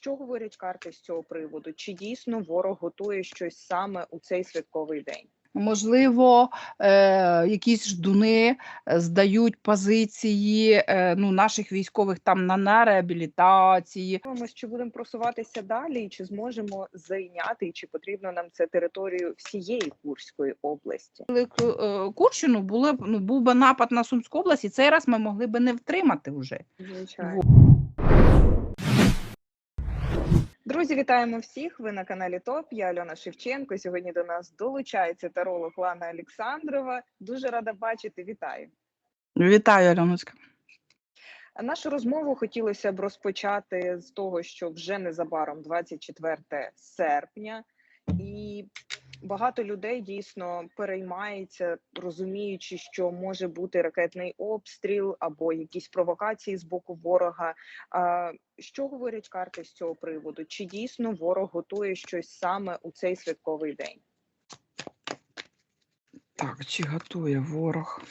Що говорять карти з цього приводу? Чи дійсно ворог готує щось саме у цей святковий день? Можливо, е, якісь ждуни е, здають позиції е, ну, наших військових там на, на реабілітації. Дивимось, чи будемо просуватися далі, чи зможемо зайняти, чи потрібно нам це територію всієї Курської області? Е, Курщину були, б- ну, був би напад на Сумську область, і цей раз ми могли би не втримати вже. Звичайно. Друзі, вітаємо всіх! Ви на каналі ТОП. Я Альона Шевченко. Сьогодні до нас долучається таролог Лана Олександрова. Дуже рада бачити. Вітаю! Вітаю, Альоночка. Нашу розмову хотілося б розпочати з того, що вже незабаром 24 серпня, і багато людей дійсно переймається, розуміючи, що може бути ракетний обстріл або якісь провокації з боку ворога. Що говорять карти з цього приводу? Чи дійсно ворог готує щось саме у цей святковий день? Так, чи готує ворог?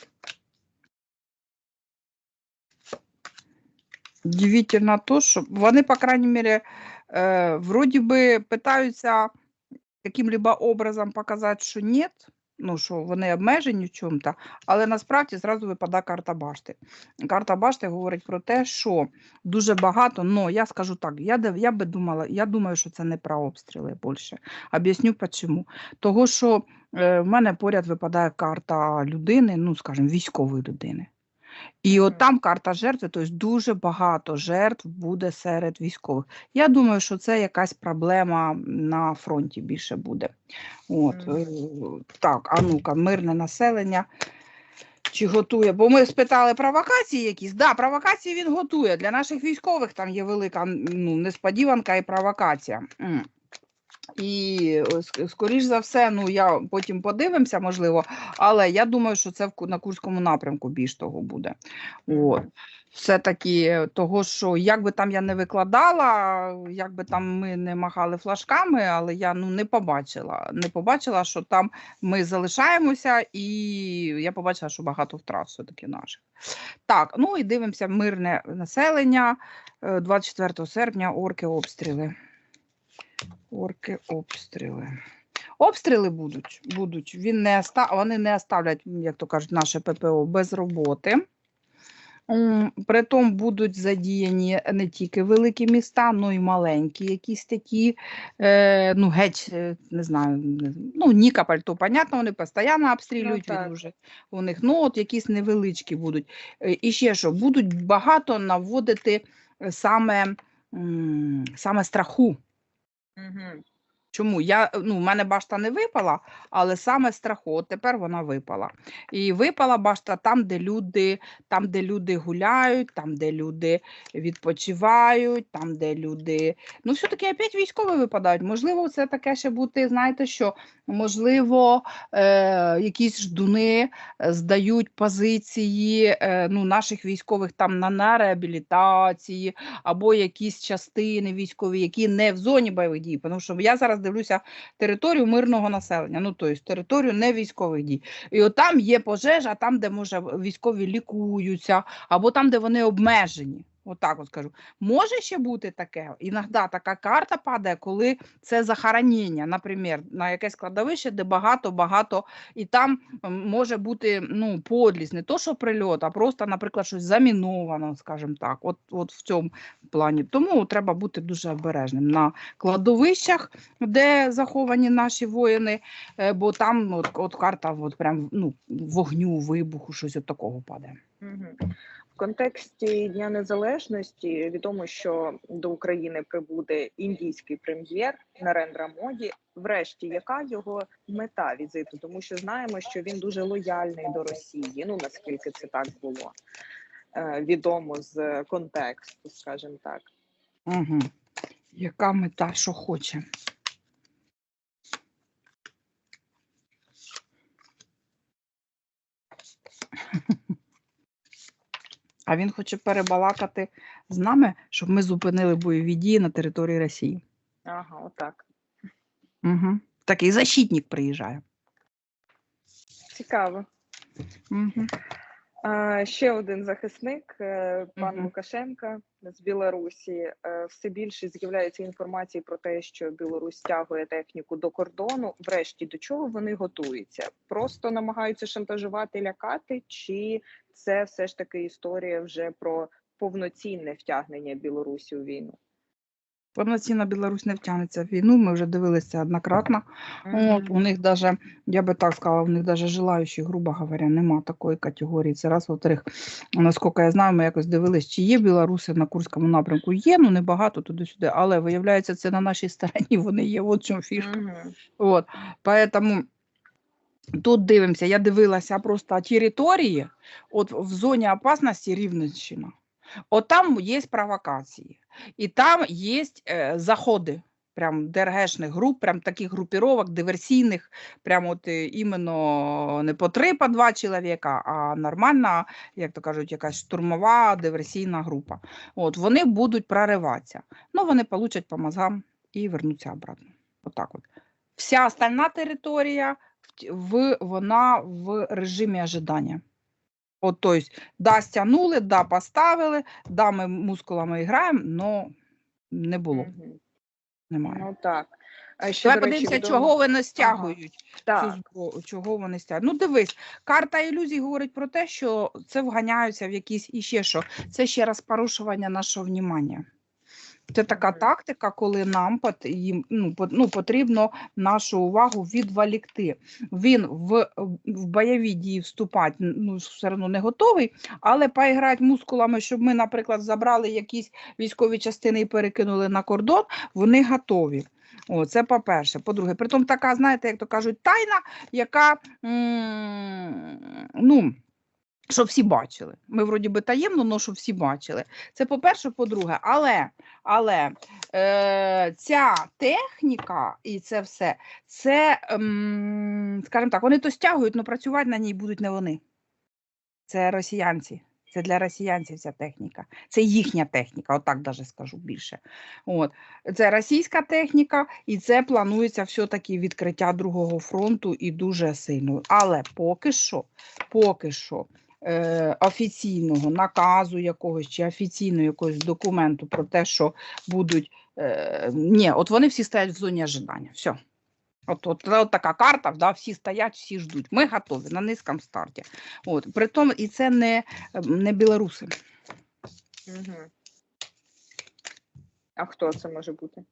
Удивительно то, що вони, по крайней мере, е, вроді би питаються яким-либо образом показати, що ні, ну, що вони обмежені в чому-то, але насправді зразу випадає карта башти. Карта башти говорить про те, що дуже багато, ну, я скажу так, я, я би думала, я думаю, що це не про обстріли більше. Об'ясню чому. Того, що е, в мене поряд випадає карта людини, ну, скажімо, військової людини. І от там карта жертви, тобто дуже багато жертв буде серед військових. Я думаю, що це якась проблема на фронті більше буде. От, е, так, а ну-ка, мирне населення. Чи готує? Бо ми спитали провокації якісь. Да, провокації він готує. Для наших військових там є велика ну, несподіванка і провокація. І е, скоріш за все, ну я потім подивимося, можливо, але я думаю, що це в на Курському напрямку більш того буде. От. Все-таки того, що як би там я не викладала, як би там ми не махали флажками, але я ну не побачила. Не побачила, що там ми залишаємося, і я побачила, що багато втрат все-таки наших. Так, ну і дивимося мирне населення. Е, 24 серпня орки обстріли. Орки обстріли. Обстріли будуть. будуть. Він не оста... Вони не оставлять, як то кажуть, наше ППО без роботи. Притом будуть задіяні не тільки великі міста, але й маленькі, якісь такі, е, ну, геть, е, не знаю, ну, Нікополь, то понятно, вони постійно обстрілюють, так. він у них, ну, от якісь невеличкі будуть. Е, І ще що, будуть багато наводити саме, саме страху. Мгм. Чому? Я, ну, в мене башта не випала, але саме страху, от тепер вона випала. І випала башта там, де люди, там, де люди гуляють, там, де люди відпочивають, там, де люди. Ну, все-таки опять військові випадають. Можливо, це таке ще бути, знаєте що? Можливо, е, якісь ждуни е, здають позиції е, ну, наших військових там на, на реабілітації, або якісь частини військові, які не в зоні бойових дій. Тому що я зараз дивлюся територію мирного населення, ну тобто територію не військових дій. І от там є пожежа, там, де може військові лікуються, або там, де вони обмежені. Отак от скажу. Може ще бути таке. Іноді така карта падає, коли це захоронення, наприклад, на якесь кладовище, де багато-багато, і там може бути ну, подлість, не то, що прильот, а просто, наприклад, щось заміновано, скажімо так. От, от в цьому плані. Тому треба бути дуже обережним на кладовищах, де заховані наші воїни, е, бо там от, от карта от прям, ну, вогню, вибуху, щось от такого падає. Мгм. В контексті Дня Незалежності відомо, що до України прибуде індійський прем'єр Нарендра Моді. Врешті, яка його мета візиту? Тому що знаємо, що він дуже лояльний до Росії. Ну наскільки це так було е, відомо з контексту, скажімо так. Угу. Яка мета, що хоче? А він хоче перебалакати з нами, щоб ми зупинили бойові дії на території Росії. Ага, отак. Угу. Такий защитник приїжджає. Цікаво. Угу. А, ще один захисник, е, пан Мгм. Лукашенка з Білорусі. Е, Все більше з'являється інформації про те, що Білорусь стягує техніку до кордону. Врешті до чого вони готуються? Просто намагаються шантажувати, лякати, чи це все ж таки історія вже про повноцінне втягнення Білорусі у війну? Повноцінна Білорусь не втягнеться в війну. Ми вже дивилися однократно. От, у них даже, я би так сказала, у них даже желаючих, грубо говоря, нема такої категорії. Це раз, во-вторых, наскільки я знаю, ми якось дивились, чи є білоруси на Курському напрямку. Є, ну небагато туди-сюди, але виявляється, це на нашій стороні вони є. От в чому фішка. От, поэтому тут дивимося, я дивилася просто території, от в зоні опасності Рівненщина. От там є провокації, і там є е, заходи. Прям ДРГшних груп, прям таких групіровок, диверсійних, прям от е, іменно не по три, по два чоловіка, а нормальна, як то кажуть, якась штурмова диверсійна група. От вони будуть прориватися. Ну, вони получать по мозгам і вернуться обратно. Отак от. Вся остальна територія в, вона в режимі ожидання. От, то есть, да, стягнули, да, поставили, да, ми мускулами граємо, але не було, Мгм. немає. Ну так. А ще, Давай до речі, подивимося, відомо- чого вони стягують. цю Так. зброю, чого вони стягують. Ну, дивись, карта ілюзій говорить про те, що це вганяються в якісь іще що. Це ще раз порушування нашого внімання. Це така тактика, коли нам їм, ну, ну, потрібно нашу увагу відволікти. Він в, в бойові дії вступати ну, все одно не готовий, але поіграти мускулами, щоб ми, наприклад, забрали якісь військові частини і перекинули на кордон, вони готові. О, це по-перше. По-друге, притом така, знаєте, як то кажуть, тайна, яка м, ну, щоб всі бачили. Ми вроді би таємно, але щоб всі бачили. Це по-перше, по-друге, але, але е, ця техніка і це все, це, ем, скажімо так, вони то стягують, але працювати на ній будуть не вони. Це росіянці. Це для росіянців ця техніка. Це їхня техніка, отак даже скажу більше. От. Це російська техніка, і це планується все-таки відкриття другого фронту і дуже сильно. Але поки що, поки що е, офіційного наказу якогось чи офіційного якогось документу про те, що будуть. Е, ні, от вони всі стоять в зоні ожидання. Все. От, от, от така карта, да, всі стоять, всі ждуть. Ми готові на низькому старті. От, притом, і це не, не білоруси. Мгм. А хто це може бути?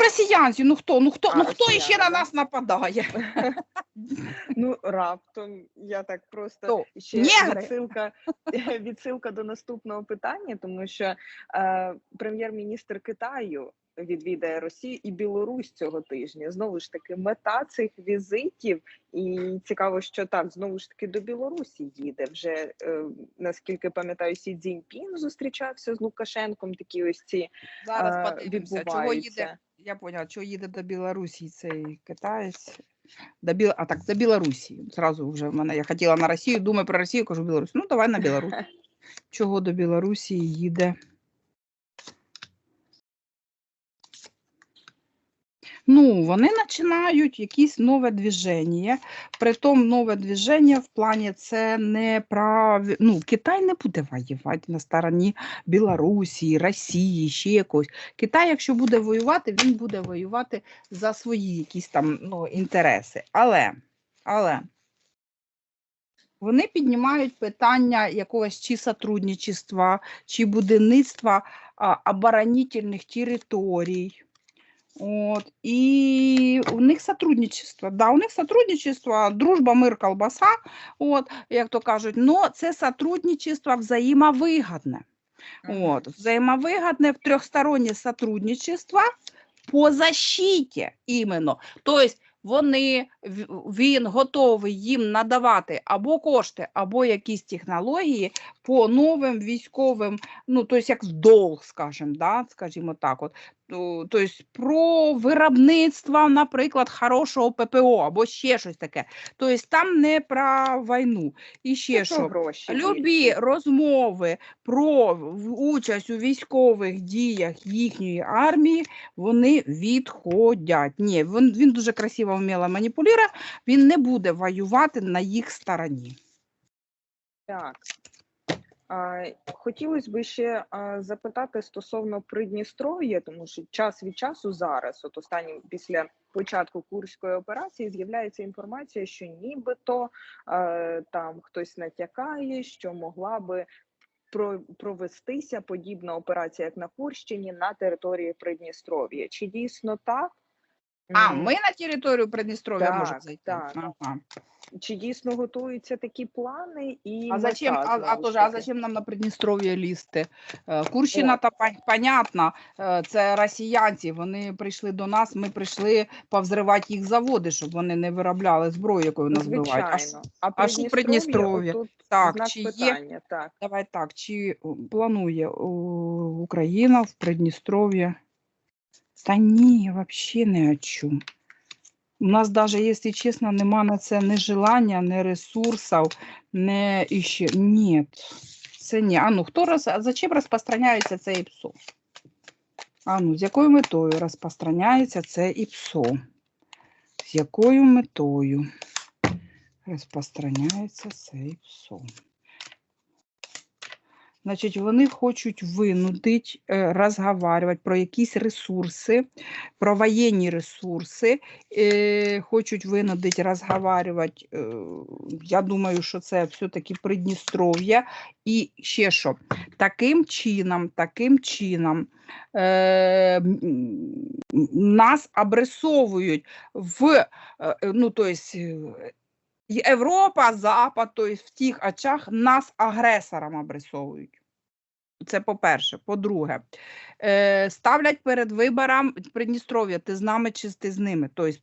Ну, росіянці, ну хто? Ну хто, А, ну хто росіяни, ще на нас нападає? Ну, раптом я так просто Хто? ще відсилка, відсилка до наступного питання, тому що е, прем'єр-міністр Китаю відвідає Росію і Білорусь цього тижня. Знову ж таки, мета цих візитів, і цікаво, що так знову ж таки до Білорусі їде. Вже е, наскільки пам'ятаю, Сі Цзіньпін зустрічався з Лукашенком. Такі ось ці Зараз е, подивимося, чого їде. Я поняла, чого їде до Білорусі цей китаєць. До Біл... А так, до Білорусі. Зразу вже в мене я хотіла на Росію, думаю про Росію, кажу Білорусь. Ну, давай на Білорусь. Чого до Білорусі їде? Ну, вони починають якісь нове движення. Притом нове движення в плані це не про... Ну, Китай не буде воювати на стороні Білорусі, Росії, ще якось. Китай, якщо буде воювати, він буде воювати за свої якісь там ну, інтереси. Але, але вони піднімають питання якогось чи сотрудничества, чи будівництва оборонительних територій. От, і у них сотрудничество. Да, у них сотрудничество, дружба, мир, колбаса, от, як то кажуть, но це сотрудничество взаємовигідне. Вот, взаимовыгодное трехстороннее сотрудничество по защиті іменно. Тобто вони, він готовий їм надавати або кошти, або якісь технології по новим військовим, ну, тобто як долг, скажімо, да, скажімо так. От. Тобто про виробництво, наприклад, хорошого ППО або ще щось таке. Тобто там не про війну. І ще Ну, що. гроші. Любі розмови про участь у військових діях їхньої армії, вони відходять. Ні, він, він дуже красиво вміло маніпулює, він не буде воювати на їх стороні. Так. Хотілося б ще запитати стосовно Придністров'я, тому що час від часу зараз, от останнім після початку курської операції, з'являється інформація, що нібито е, там хтось натякає, що могла би про- провестися подібна операція, як на Курщині, на території Придністров'я. Чи дійсно так? А, ми на територію Придністров'я можемо зайти. так. Ага. Чи дійсно готуються такі плани? І А зачем, а, а, тоже, а зачем нам на Придністров'я лізти? Е, Курщина, то пон- понятно, е, це росіянці, вони прийшли до нас, ми прийшли повзривати їх заводи, щоб вони не виробляли зброю, якою нас вбивають. А Звичайно. А а що Придністров'я? Так, знак чи є питання, так. Давай так, чи о, планує о, Україна в Придністров'ї? Та ні, взагалі не о чому. У нас навіть, якщо чесно, нема на це ні желання, ні ресурсів, ні іще. Ні, це ні. А ну, хто роз... а зачем розпространяється це ІПСО? А ну, з якою метою розпространяється це ІПСО? З якою метою розпространяється це ІПСО? Значить, вони хочуть винудити е, розговорювати про якісь ресурси, про воєнні ресурси, е, хочуть винудити розговорювати. Е, я думаю, що це все-таки Придністров'я. І ще що, таким чином, таким чином е, нас обрисовують в, ну, то Європа, Запад, тобто в тих очах нас агресором обрисовують. Це по-перше. По-друге, е, ставлять перед вибором Придністров'я, ти з нами чи ти з ними. Тобто,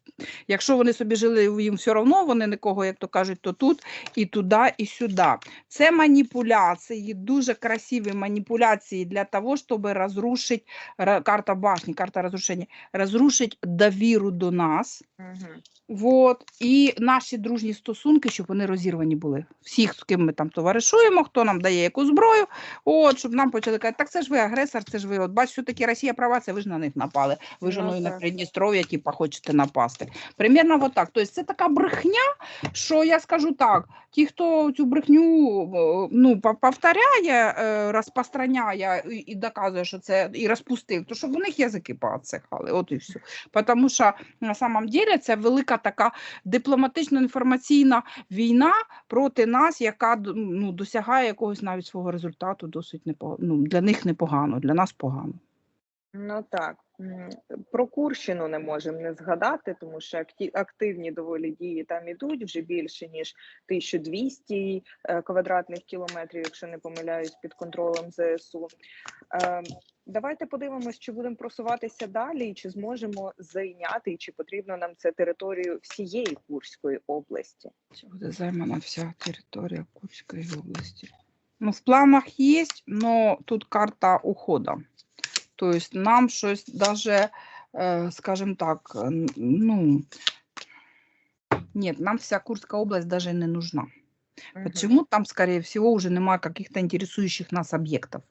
якщо вони собі жили, їм все одно, вони нікого, як то кажуть, то тут, і туди, і сюди. Це маніпуляції, дуже красиві маніпуляції для того, щоб розрушити карта башні, карта розрушення, розрушити довіру до нас. Угу. Вот. І наші дружні стосунки, щоб вони розірвані були. Всіх, з ким ми там товаришуємо, хто нам дає яку зброю, от, щоб нам почали казати, так це ж ви агресор, це ж ви, от бачите, що таке Росія права, це ви ж на них напали. Ви ж Ну, і на. Придністров'я, типа, хочете напасти. Примірно от так. Тобто це така брехня, що я скажу так, ті, хто цю брехню е, ну, повторяє, е, розпространяє і, доказує, що це і розпустив, то щоб у них язики поотсихали, от і все. Тому що на самом деле це велика така дипломатично-інформаційна війна проти нас, яка ну, досягає якогось навіть свого результату досить непогано. Ну, для них непогано, для нас погано. Ну так. Про Курщину не можемо не згадати, тому що активні доволі дії там ідуть вже більше ніж 1200 е, квадратних кілометрів, якщо не помиляюсь, під контролем ЗСУ. Е, Давайте подивимось, чи будемо просуватися далі, і чи зможемо зайняти, і чи потрібно нам це територію всієї Курської області. Це буде займана вся територія Курської області. Ну, в планах є, але тут карта уходу. Тобто нам щось даже, е, скажімо так, е, н- ну, ні, нам вся Курська область даже не нужна. Мгм. Почему там, скорее всего, уже нема каких-то интересующих нас объектов,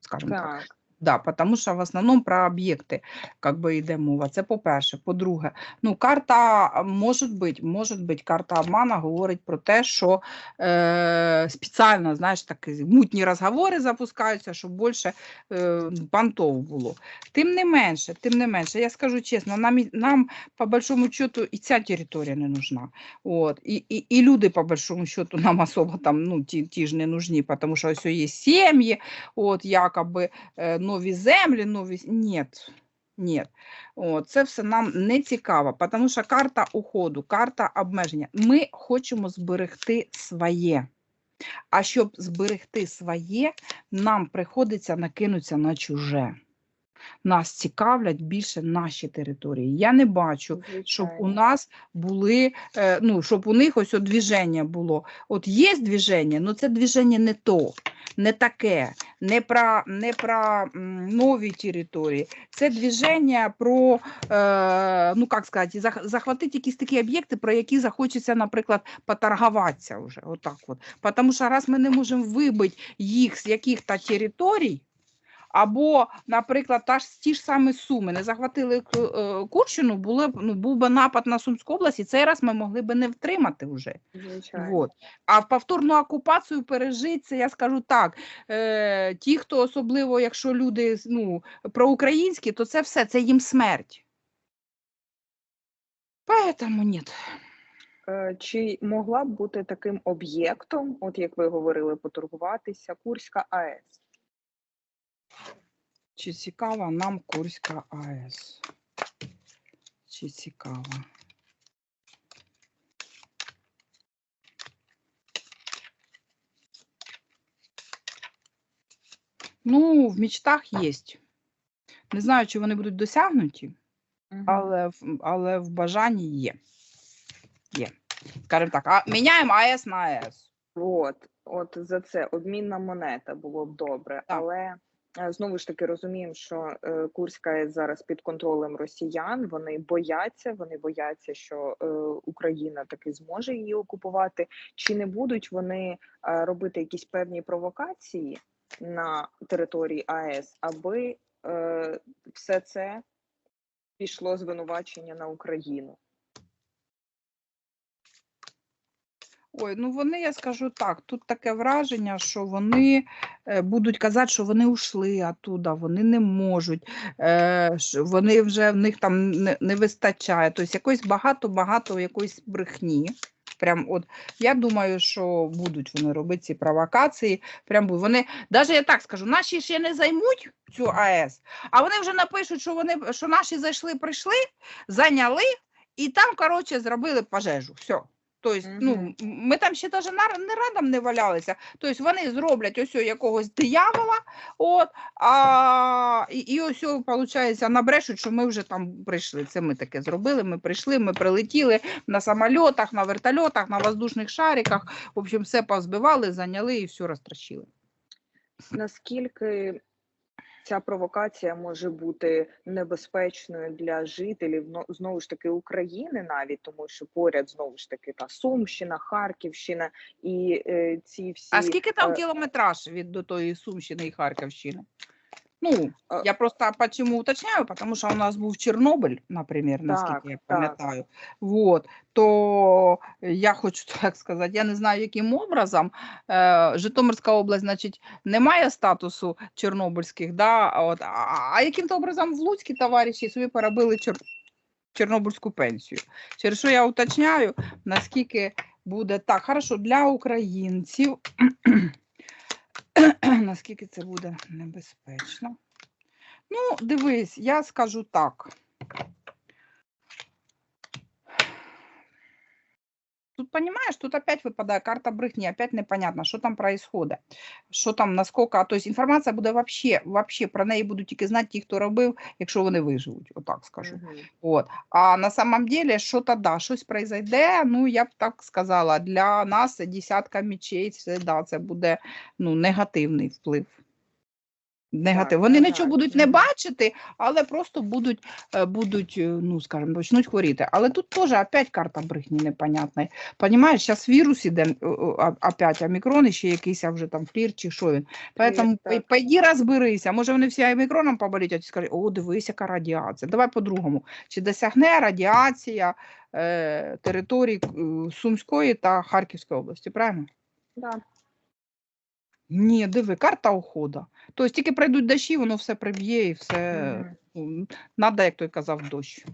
скажем так. Так. Да, потому що в основному про об'єкти би, йде мова. Це по-перше. По-друге, ну, карта може бути, може бути, карта обмана говорить про те, що е, спеціально, знаєш, такі мутні розговори запускаються, щоб більше е, понтов було. Тим не менше, тим не менше, я скажу чесно, нам, нам по большому счету і ця територія не нужна. От. І, і, і люди, по большому счету, нам особо там, ну, ті, ті ж не нужні, тому що ось є сім'ї, от, якоби, е, нові землі, нові. ні. Ні, О, це все нам не цікаво, тому що карта уходу, карта обмеження. Ми хочемо зберегти своє. А щоб зберегти своє, нам приходиться накинутися на чуже. Нас цікавлять більше наші території. Я не бачу, щоб у нас були, е, ну, щоб у них ось от було. От є движення, але це движення не то, не таке, не про, не про нові території. Це движення про, е, ну як сказати, зах- захватити якісь такі об'єкти, про які захочеться, наприклад, поторгуватися вже. Отак от. Тому що раз ми не можемо вибити їх з яких-то територій, Або, наприклад, та ж ті ж самі суми не захватили е, Курщину, були ну був би напад на Сумську область, і цей раз ми могли би не втримати вже. Вот. А в повторну окупацію пережити це, я скажу так. Е, ті, хто особливо, якщо люди ну, проукраїнські, то це все, це їм смерть. Поэтому нет. Е, Чи могла б бути таким об'єктом, от як ви говорили, поторгуватися Курська АЕС? Чи цікава нам Курська АЕС? Чи цікава? Ну, в мечтах є. Не знаю, чи вони будуть досягнуті, але, але в бажанні є. Є. Скажімо так, а, міняємо АЕС на АЕС. От, от за це обмінна монета було б добре, але е, знову ж таки розуміємо, що е, Курська зараз під контролем росіян. Вони бояться, вони бояться, що е, Україна таки зможе її окупувати. Чи не будуть вони е, робити якісь певні провокації на території АЕС, аби е, все це пішло звинувачення на Україну? Ой, ну вони, я скажу так, тут таке враження, що вони е, будуть казати, що вони ушли оттуда, вони не можуть, е, вони вже в них там не, вистачає. Тобто якось багато-багато якоїсь брехні. Прям от я думаю, що будуть вони робити ці провокації. Прям. Вони, навіть я так скажу, наші ще не займуть цю АЕС, а вони вже напишуть, що вони що наші зайшли, прийшли, зайняли і там, коротше, зробили пожежу. Все. Тобто, ну, ми там ще на, не радом не валялися. Тобто вони зроблять ось якогось диявола, от, а, і, і ось, виходить, набрешуть, що ми вже там прийшли. Це ми таке зробили, ми прийшли, ми прилетіли на самольотах, на вертольотах, на воздушних шариках. В общем, все позбивали, зайняли і все розтрощили. Наскільки ця провокація може бути небезпечною для жителів но- знову ж таки України, навіть тому що поряд знову ж таки та Сумщина, Харківщина і е, ці всі А скільки там е, кілометраж від до тої Сумщини і Харківщини? Ну, я просто почему уточняю, потому що у нас був Чорнобиль, наприклад, наскільки Так, я пам'ятаю. Вот, то я хочу так сказати, я не знаю, яким образом е, Житомирська область, значить, не має статусу чорнобильських, да, а от, а, а яким-то образом в Луцькі товариші собі поробили чор, чорнобильську пенсію. Через що я уточняю, наскільки буде так. Хорошо, для українців. Наскільки це буде небезпечно? Ну, дивись, я скажу так. Тут, понимаешь, тут опять выпадает карта брехни, опять непонятно, що там происходит, що там, наскільки, тобто інформація буде вообще, вообще, про неї будуть тільки знати ті, хто робив, якщо вони виживуть, отак скажу. мгм. От. А на самом деле, що-то да, щось произойде, ну я б так сказала, для нас десятка мечей, це, да, це буде ну, негативний вплив. Негатив. Вони нічого будуть не бачити, але просто будуть, е, будуть, е, ну скажімо, почнуть хворіти. Але тут теж опять карта брехні непонятна. Понімаєш, зараз вірус іде е, а- опять, омікрон, і ще якийсь а вже там флір чи що він. Поэтому так. пойди розберися. Може вони всі омікроном поболіть, а ти скажеш, о, дивись, яка радіація. Давай по-другому. Чи досягне радіація е, територій Сумської та Харківської області, правильно? Да. Ні, диви, карта уходу. Тобто тільки пройдуть дощі, воно все приб'є і все. Ну, Надо, як той казав, дощ.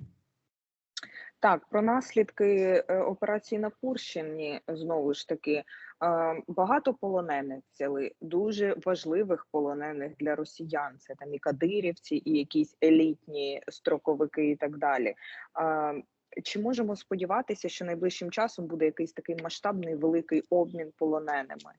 Так, про наслідки е, операції на Курщині знову ж таки е, багато полонених взяли, дуже важливих полонених для росіян. Це там і кадирівці, і якісь елітні строковики, і так далі. Е, Чи можемо сподіватися, що найближчим часом буде якийсь такий масштабний великий обмін полоненими?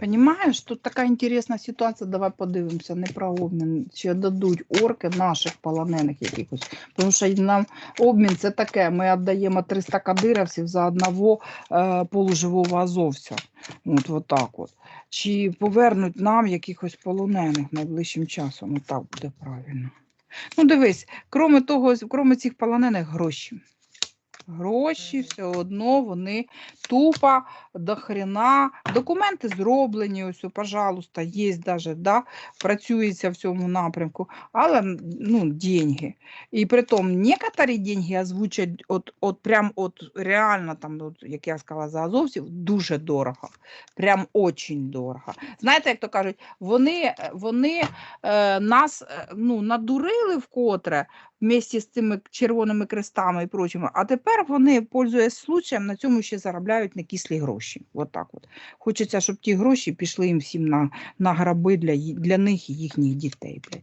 Понимаєш, тут така інтересна ситуація, давай подивимося, не про обмін, чи дадуть орки наших полонених якихось. Тому що нам обмін це таке, ми віддаємо 300 кадировців за одного е, полуживого азовця. От, от так от. чи повернуть нам якихось полонених найближчим часом. Отак буде правильно. Ну, дивись, кроме того, кроме цих полонених, гроші. Гроші все одно вони тупо до. Документи зроблені, ось, пожалуйста, є даже, да, працюється в цьому напрямку, але ну, деньги. І при тому некоторі деньги озвучать от, от прям от реально, там, от, як я сказала, за азовців, дуже дорого. Прям очень дорого. Знаєте, як то кажуть, вони, вони е, нас е, ну, надурили вкотре вместе з цими червоними крестами і прочими, а тепер вони, пользуясь случаєм, на цьому ще заробляють на кислі гроші. От так от. Хочеться, щоб ті гроші пішли їм всім на, на граби для, для них і їхніх дітей. Блядь.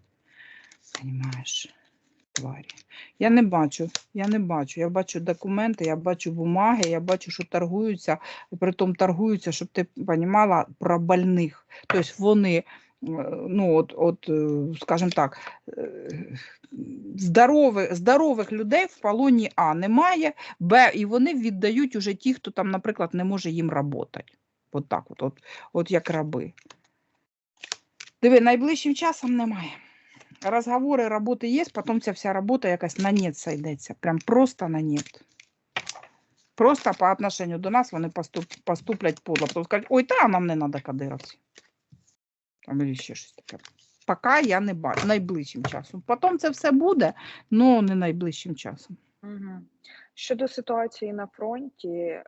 Тварі. Я не бачу, я не бачу. Я бачу документи, я бачу бумаги, я бачу, що торгуються, і притом торгуються, щоб ти розуміла, про больних. Тобто вони, ну, от, от, е, скажімо так, здорових, здорових людей в полоні А немає, Б, і вони віддають уже ті, хто там, наприклад, не може їм працювати. От так от, от, от як раби. Диви, найближчим часом немає. Розговори, роботи є, потім ця вся робота якась на нет сойдеться. Прям просто на нет. Просто по отношенню до нас вони поступ, поступлять подло. Потім скажуть, ой, та нам не треба кадировці. Там ще щось таке. Поки я не бачу найближчим часом. Потім це все буде, але не найближчим часом. Угу. Щодо ситуації на фронті,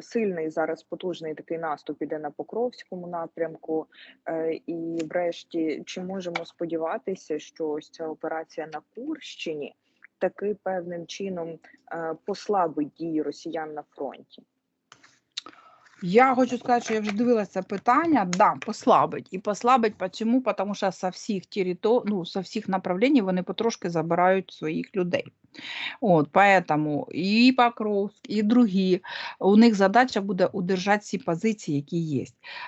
сильний зараз потужний такий наступ іде на Покровському напрямку. Е, і врешті, чи можемо сподіватися, що ось ця операція на Курщині таки певним чином е, послабить дії росіян на фронті? Я хочу сказати, що я вже дивилася питання. Да, послабить. І послабить чому? Тому що со всіх територ... ну, со всіх направлень вони потрошки забирають своїх людей. От, поэтому і Покровськ, і другі, у них задача буде удержати ці позиції, які є.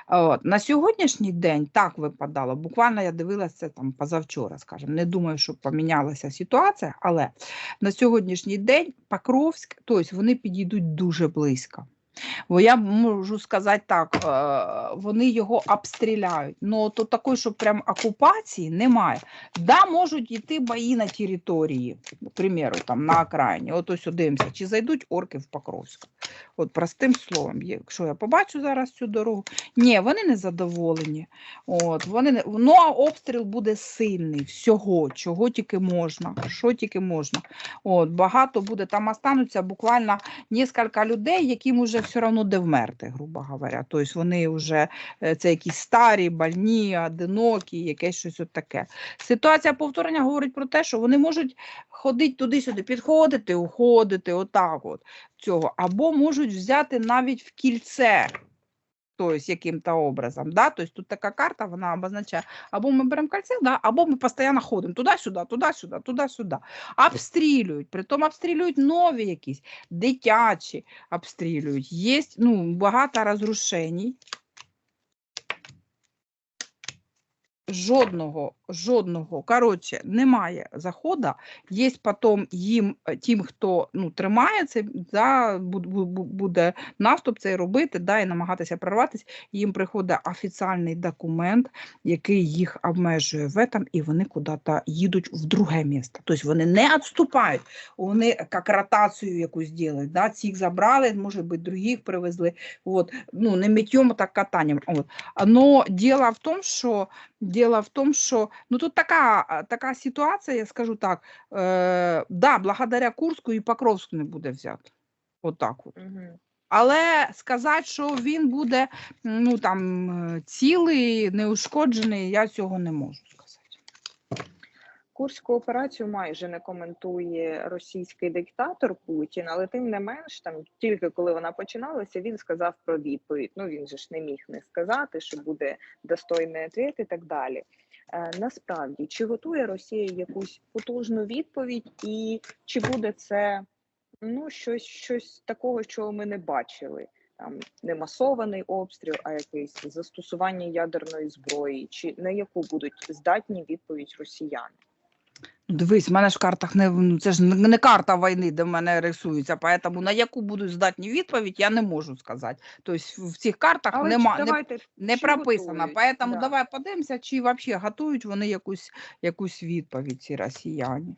От, на сьогоднішній день так випадало. Буквально я дивилася там позавчора, скажімо. Не думаю, що помінялася ситуація, але на сьогоднішній день Покровськ, тобто вони підійдуть дуже близько. Бо я можу сказати так, е, вони його обстріляють. Ну то такої, що прям окупації немає. Да, можуть йти бої на території, примеру, там на окраїні. От ось дивимося, чи зайдуть орки в Покровськ. От простим словом, якщо я побачу зараз цю дорогу, ні, вони не задоволені. От, вони не... Ну, а обстріл буде сильний всього, чого тільки можна, що тільки можна. От, багато буде, там остануться буквально несколько людей, яким вже все одно де вмерти, грубо говоря. Тобто вони вже е, це якісь старі, больні, одинокі, якесь щось от таке. Ситуація повторення говорить про те, що вони можуть ходити туди-сюди, підходити, уходити, отак от цього, або можуть взяти навіть в кільце. Тобто, яким-то образом, да? то есть тут така карта, вона обозначає, або ми беремо кольце, да? або ми постійно ходимо туди-сюди, туди-сюди, туди-сюди. Обстрілюють, притом обстрілюють нові якісь, дитячі обстрілюють. Є ну, багато розрушень. Жодного, жодного, коротше, немає заходу. Є потім їм, е, тим, хто ну, да, бу- бу- бу- буде наступ цей робити, да, і намагатися прорватися, їм приходить офіційний документ, який їх обмежує в этом, і вони куди-то їдуть в друге місце. Тобто вони не відступають, вони як ротацію якусь роблять. Да? Цих забрали, може бути, других привезли. От. Ну, не миттєм, а так катанням. От. Но діло в тому, що Дело в том, що ну тут така, така ситуація, я скажу так, е, да, благодаря Курську і Покровську не буде взято. Отак от. Угу. Але сказати, що він буде ну, там, е, цілий, неушкоджений, я цього не можу сказати. Курську операцію майже не коментує російський диктатор Путін, але тим не менш, там тільки коли вона починалася, він сказав про відповідь. Ну він же ж не міг не сказати, що буде достойний відповідь і так далі. Е, насправді, чи готує Росія якусь потужну відповідь, і чи буде це ну щось, щось такого, чого ми не бачили? Там не масований обстріл, а якесь застосування ядерної зброї, чи на яку будуть здатні відповідь росіяни? Ну, Дивись, в мене ж в картах не ну, це ж не карта війни, де в мене рисується, поэтому на яку будуть здатні відповідь, я не можу сказати. Тобто в цих картах Але нема, чи- не, давайте, не прописано. готують? Поэтому Да. давай подивимося, чи взагалі готують вони якусь, якусь відповідь, ці росіяни.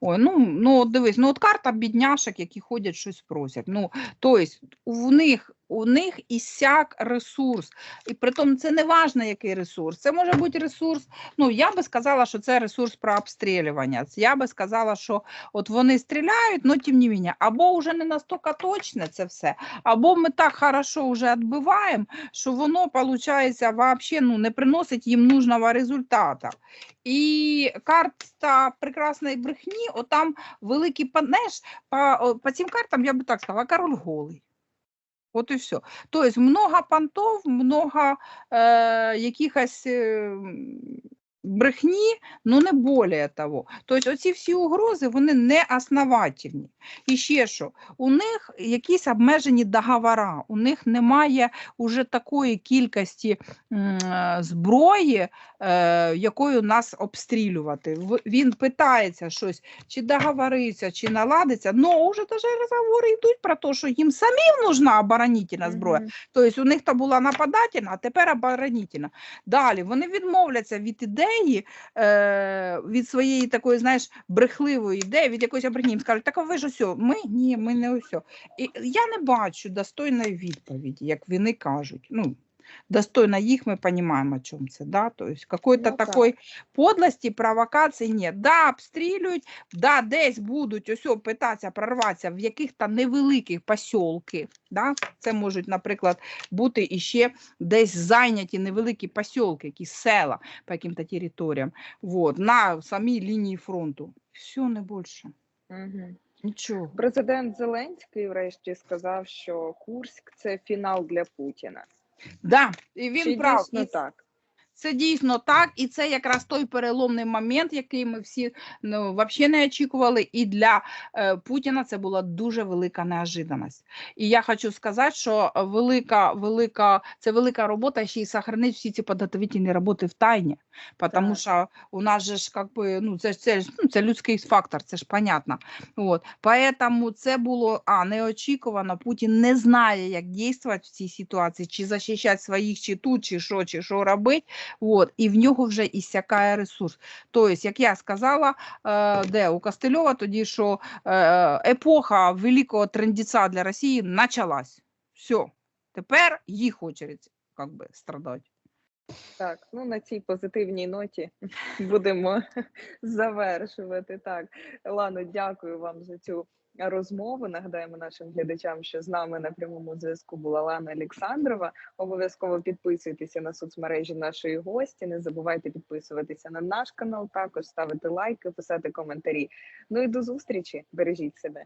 Ой, ну, ну дивись, ну от карта бідняшок, які ходять щось просять. Ну, тобто у них, у них ісяк ресурс. І при тому це не важно, який ресурс. Це може бути ресурс. Ну, я би сказала, що це ресурс про обстрілювання. Я би сказала, що от вони стріляють, але тим не менше, або вже не настільки точне це все, або ми так хорошо вже відбиваємо, що воно, виходить, вообще ну, не приносить їм нужного результату. І карта прекрасної брехні, отам великий па- знаєш, по, по цим картам я би так сказала, король голий. От і все. Тобто много понтов, много е, якихось м, брехні, ну не більше того. Тобто оці всі угрози, вони не основательні. І ще що, у них якісь обмежені договора, у них немає уже такої кількості е, зброї, е, якою нас обстрілювати. Він питається щось, чи договориться, чи наладиться, але вже даже розговори йдуть про те, що їм самим нужна оборонительна зброя. Тобто у них то була нападательна, а тепер оборонительна. Далі вони відмовляться від ідеї, е, від своєї такої, знаєш, брехливої ідеї, від якоїсь брехні. Їм скажуть, так ви ж усьо, ми ні, ми не усьо. І я не бачу достойної відповіді, як вони кажуть. Ну, достойно їх ми розуміємо, о чому це. Да? Тобто, какой-то Ну, так. такої подлості, провокації ні. Да, обстрілюють, да, десь будуть ось питатися прорватися в яких-то невеликих посілки. Да? Це можуть, наприклад, бути іще десь зайняті невеликі посілки, якісь села по яким-то територіям, вот, на самій лінії фронту. Все, не більше. Мгм. Нічого. Президент Зеленський врешті сказав, що Курськ це фінал для Путіна. Да, і він Чи прав. дійсно І так? Це дійсно так, і це якраз той переломний момент, який ми всі ну, взагалі не очікували. І для е, Путіна це була дуже велика неожиданність. І я хочу сказати, що велика, велика, це велика робота ще й сохранити всі ці підготовительні роботи в тайні. Тому Так. що у нас же ж как би, ну, це, це, ну, це людський фактор, це ж понятно. От. Поэтому це було а, неочікувано. Путін не знає, як діяти в цій ситуації, чи захищати своїх, чи тут, чи що, чи що робити. От, і в нього вже іссякає ресурс. Тобто, як я сказала, е, де у Костельова тоді, що епоха великого трендіця для Росії почалась. Все. Тепер їх очередь как би, страдати. Так, ну на цій позитивній ноті будемо завершувати. Так, Лано, дякую вам за цю розмову. Нагадаємо нашим глядачам, що з нами на прямому зв'язку була Лана Олександрова. Обов'язково підписуйтеся на соцмережі нашої гості. Не забувайте підписуватися на наш канал, також ставити лайки, писати коментарі. Ну і до зустрічі. Бережіть себе.